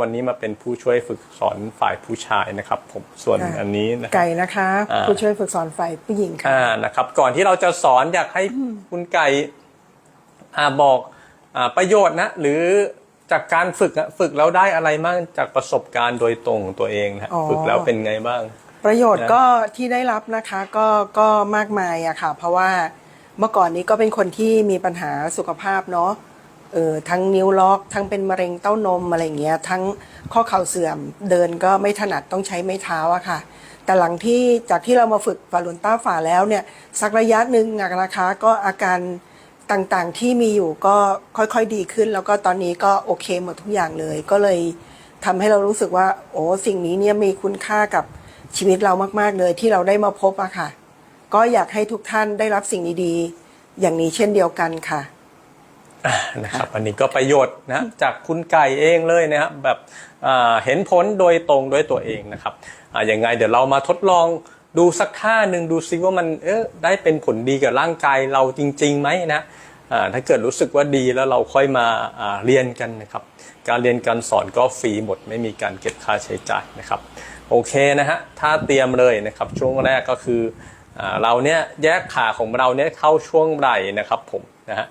วันนี้มาเป็นผู้ช่วยฝึกสอนฝ่ายผู้ชายนะครับผมส่วนค่ะ อันนี้นะครับไก่นะคะอ่า ผู้ช่วยฝึกสอนฝ่ายผู้หญิงค่ะ อ่านะครับ ก่อนที่เราจะสอนอยากให้คุณไก่อ่าบอกอ่าประโยชน์นะ หรือจากการฝึกอะฝึกแล้วได้อะไรบ้างจากประสบการณ์โดยตรงของตัวเองนะอ๋อ ฝึกแล้วเป็นไงบ้าง ประโยชน์นะ ก็ที่ได้รับนะคะก็ก็มากมายอะค่ะ เพราะว่าเมื่อก่อนนี้ก็เป็นคนที่มีปัญหาสุขภาพเนาะ เออทั้งนิ้วล็อก ทั้งเป็นมะเร็งเต้านมอะไรเงี้ย ทั้งข้อเข่าเสื่อมเดินก็ไม่ถนัดต้องใช้ไม้เท้าอะค่ะ แต่หลังที่จากที่เรามาฝึกฟาลุนต้าฝ่าแล้วเนี่ย สักระยะหนึ่งนะคะก็อาการต่างๆที่มีอยู่ก็ค่อยๆดีขึ้น แล้วก็ตอนนี้ก็โอเคหมดทุกอย่างเลย ก็เลยทำให้เรารู้สึกว่า โอ้สิ่งนี้เนี่ยมีคุณค่ากับชีวิตเรามากๆเลยที่เราได้มาพบอะค่ะ ก็อยากให้ทุกท่านได้รับสิ่งดีๆ อย่างนี้เช่นเดียวกันค่ะ นะครับอันนี้ก็ประโยชน์นะจากคุณไก่เองเลยนะครับแบบเห็นผลโดยตรงด้วยตัวเองนะครับอย่างไงเดี๋ยวเรามาทดลองดูสักท่าหนึ่งดูซิว่ามันเออได้เป็นผลดีกับร่างกายเราจริงๆไหมนะถ้าเกิดรู้สึกว่าดีแล้วเราค่อยมาเรียนกันนะครับ การเรียนการสอนก็ฟรีหมดไม่มีการเก็บค่าใช้จ่ายนะครับโอเคนะฮะถ้าเตรียมเลยนะครับช่วงแรกก็คือเราเนี่ยแยกขาของเราเนี่ยเข้าช่วงไหล่นะครับผมนะฮะ